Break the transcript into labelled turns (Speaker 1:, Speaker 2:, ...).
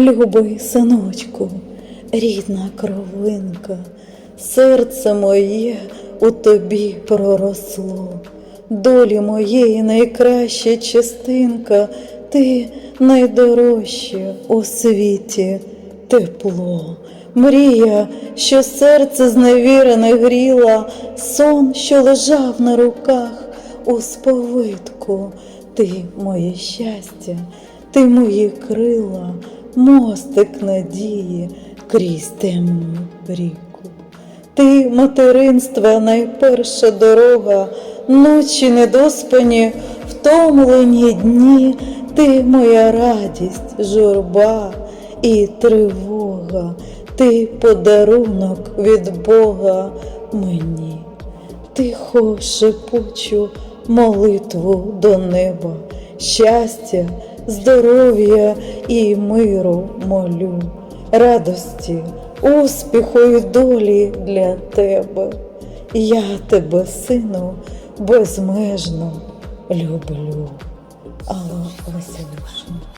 Speaker 1: любий синочку, рідна кровинка, серце моє у тобі проросло, долі моєї найкраща частинка, ти найдорожче у світі тепло. Мрія, що серце зневірене гріла, сон, що лежав на руках у сповитку, ти моє щастя, ти мої крила, мостик надії крізь темну ріку. Ти материнства найперша дорога, ночі недоспані, втомлені дні, ти моя радість, журба і тривога, ти подарунок від Бога мені. Тихо шепочу молитву до неба, щастя, здоров'я і миру молю, радості, успіху і долі для тебе. Я тебе, сину, безмежно люблю. Алло, Василишна.